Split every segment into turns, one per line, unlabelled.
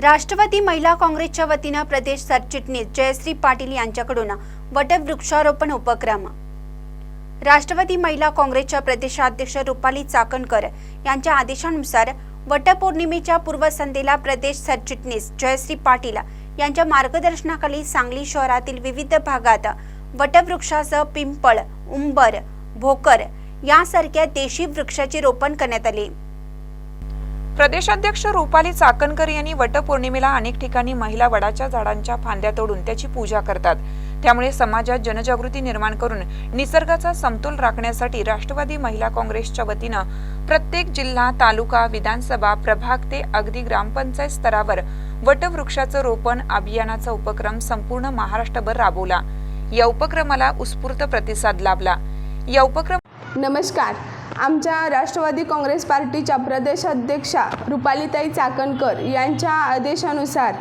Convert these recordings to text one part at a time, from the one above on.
राष्ट्रवादी महिला काँग्रेसच्या वतीनं प्रदेश सरचिटणीस जयश्री पाटील यांच्याकडून वटवृक्षारोपण उपक्रम. राष्ट्रवादी महिला काँग्रेसच्या प्रदेशाध्यक्ष रुपाली चाकणकर यांच्या आदेशानुसार वटपौर्णिमेच्या पूर्वसंध्येला प्रदेश सरचिटणीस जयश्री पाटील यांच्या मार्गदर्शनाखाली सांगली शहरातील विविध भागात वटवृक्षासह पिंपळ उंबर भोकर यासारख्या देशी वृक्षाचे रोपण करण्यात आले.
प्रदेशाध्यक्ष रुपाली चाकणकर यांनी वटपौर्णिमेला अनेक ठिकाणी महिला वडाच्या झाडांच्या फांद्या तोडून त्याची पूजा करतात. त्यामुळे समाजात जनजागृती निर्माण करून निसर्गाचा समतोल राखण्यासाठी राष्ट्रवादी महिला काँग्रेसच्या वतीनं प्रत्येक जिल्हा तालुका विधानसभा प्रभाग ते अगदी ग्रामपंचायत स्तरावर वटवृक्षाचं रोपण अभियानाचा उपक्रम संपूर्ण महाराष्ट्रभर राबवला. या उपक्रमाला उत्स्फूर्त प्रतिसाद लाभला. या उपक्रम
नमस्कार. आमच्या राष्ट्रवादी काँग्रेस पार्टीच्या प्रदेशाध्यक्षा रुपालीताई चाकणकर यांच्या आदेशानुसार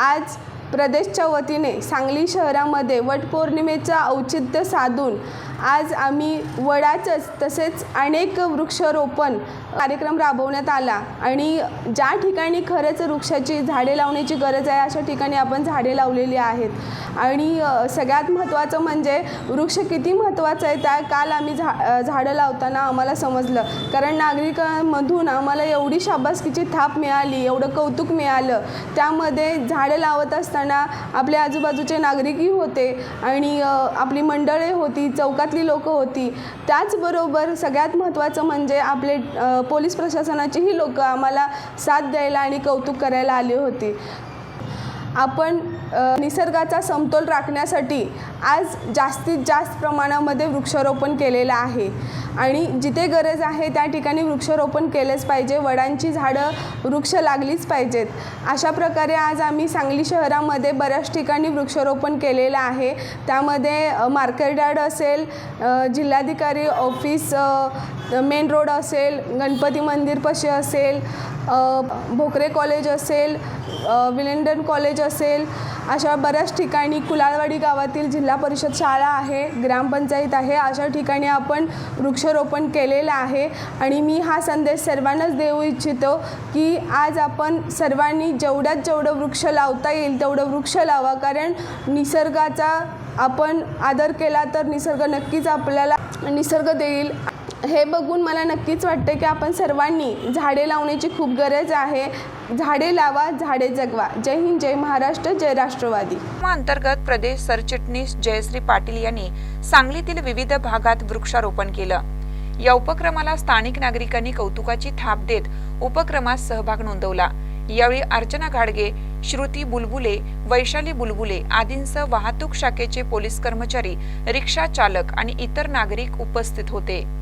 आज प्रदेशच्या वतीने सांगली शहरामध्ये वटपौर्णिमेचं औचित्य साधून आज आम्ही वडाचंच तसेच अनेक वृक्षारोपण कार्यक्रम राबवण्यात आला. आणि ज्या ठिकाणी खरंच वृक्षाची झाडे लावण्याची गरज आहे अशा ठिकाणी आपण झाडे लावलेली आहेत. आणि सगळ्यात महत्त्वाचं म्हणजे वृक्ष किती महत्त्वाचं आहे त्या काल आम्ही झा झाडं लावताना आम्हाला समजलं. कारण नागरिकांमधून आम्हाला एवढी शाबासकीची थाप मिळाली एवढं कौतुक मिळालं. त्यामध्ये झाडं लावत असताना आपले आजूबाजूचे नागरिकही होते आणि आपली मंडळे होती चौकात गावातली लोकं होती. त्याचबरोबर सगळ्यात महत्त्वाचं म्हणजे आपले पोलीस प्रशासनाचीही लोकं आम्हाला साथ द्यायला आणि कौतुक करायला आली होती. आपण निसर्गाचा समतोल राखण्यासाठी आज जास्तीत जास्त प्रमाणामध्ये वृक्षारोपण केलेलं आहे. आणि जिथे गरज आहे त्या ठिकाणी वृक्षारोपण केलंच पाहिजे. वडांची झाडं वृक्ष लागलीच पाहिजेत. अशा प्रकारे आज आम्ही सांगली शहरामध्ये बऱ्याच ठिकाणी वृक्षारोपण केलेलं आहे. त्यामध्ये मार्केटार्ड असेल जिल्हाधिकारी ऑफिस मेन रोड असेल गणपती मंदिरपाशी असेल भोकरे कॉलेज असेल विलिंडन विलेंडन कॉलेज असेल अशा बऱ्याच ठिकाणी कुलाळवाडी गावातील जिल्हा परिषद शाळा आहे ग्रामपंचायत आहे अशा ठिकाणी आपण वृक्षारोपण केलेलं आहे. आणि मी हा संदेश सर्वांनाच देऊ इच्छितो की आज आपण सर्वांनी जेवढ्यात जेवढं वृक्ष लावता येईल तेवढं वृक्ष लावा. कारण निसर्गाचा आपण आदर केला तर निसर्ग नक्कीच आपल्याला निसर्ग देईल. हे बघून मला नक्कीच वाटतं की आपण सर्वांनी झाडे लावण्याची खूप गरज आहे. झाडे लावा झाडे जगवा. जय हिंद जय महाराष्ट्र जय राष्ट्रवादी.
अंतर्गत प्रदेश सरचिटणीस जयश्री पाटील यांनी सांगलीतील विविध भागात वृक्षारोपण केलं. या उपक्रमाला स्थानिक नागरिकांनी कौतुकाची थाप देत उपक्रमात सहभाग नोंदवला. यावेळी अर्चना घाडगे श्रुती बुलबुले वैशाली बुलबुले आदींसह वाहतूक शाखेचे पोलीस कर्मचारी रिक्षा चालक आणि इतर नागरिक उपस्थित होते.